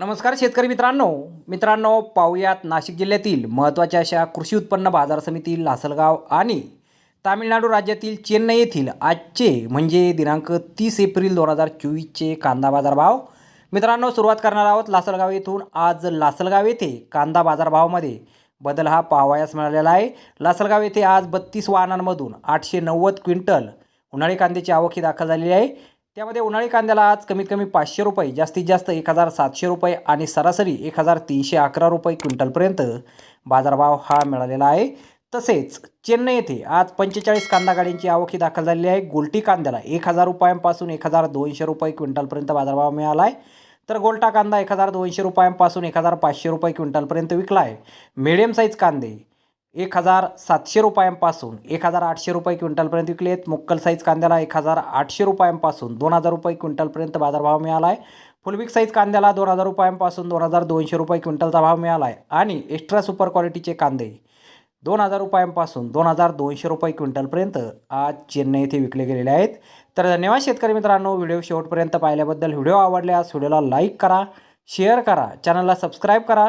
नमस्कार शेतकरी मित्रांनो. मित्रांनो पाहुयात नाशिक जिल्ह्यातील महत्त्वाच्या अशा कृषी उत्पन्न बाजार समिती लासलगाव आणि तामिळनाडू राज्यातील चेन्नई येथील आजचे म्हणजे दिनांक तीस एप्रिल दोन हजार चोवीसचे कांदा बाजार भाव मित्रांनो सुरुवात करणार आहोत लासलगाव येथून. आज लासलगाव येथे कांदा बाजारभावामध्ये बदल हा पाहावयास मिळालेला आहे. लासलगाव येथे आज बत्तीस वाहनांमधून आठशे नव्वद क्विंटल उन्हाळी कांद्याची आवक ही दाखल झालेली आहे. त्यामध्ये उन्हाळी कांद्याला आज कमीत कमी पाचशे रुपये जास्तीत जास्त एक हजार सातशे रुपये आणि सरासरी एक हजार तीनशे अकरा रुपये क्विंटलपर्यंत बाजारभाव हा मिळालेला आहे. तसेच चेन्नई येथे आज पंचेचाळीस कांदा गाड्यांची आवक ही दाखल झालेली आहे. गोल्टी कांद्याला एक हजार रुपयांपासून एक हजार दोनशे रुपये क्विंटलपर्यंत बाजारभाव मिळाला आहे. तर गोल्टा कांदा एक हजार दोनशे रुपयांपासून एक हजार पाचशे रुपये क्विंटलपर्यंत विकला आहे. मिडियम साईज कांदे एक हजार सातशे रुपयांपासून एक हजार आठशे रुपये क्विंटलपर्यंत विकले आहेत. मुक्कल साईज कांद्याला एक हजार आठशे रुपयांपासून दोन हजार रुपये क्विंटलपर्यंत बाजारभाव मिळाला आहे फुलबिक साईज कांद्याला दोन हजार रुपयांपासून दोन हजार दोनशे रुपये क्विंटलचा भाव मिळाला आहे आणि एक्स्ट्रा सुपर क्वालिटीचे कांदे दोन हजार रुपयांपासून दोन हजार दोनशे रुपये क्विंटलपर्यंत आज चेन्नई येथे विकले गेलेले आहेत. तर धन्यवाद शेतकरी मित्रांनो व्हिडिओ शेवटपर्यंत पाहिल्याबद्दल. व्हिडिओ आवडल्यास व्हिडिओला लाईक करा शेअर करा चॅनलला सबस्क्राईब करा.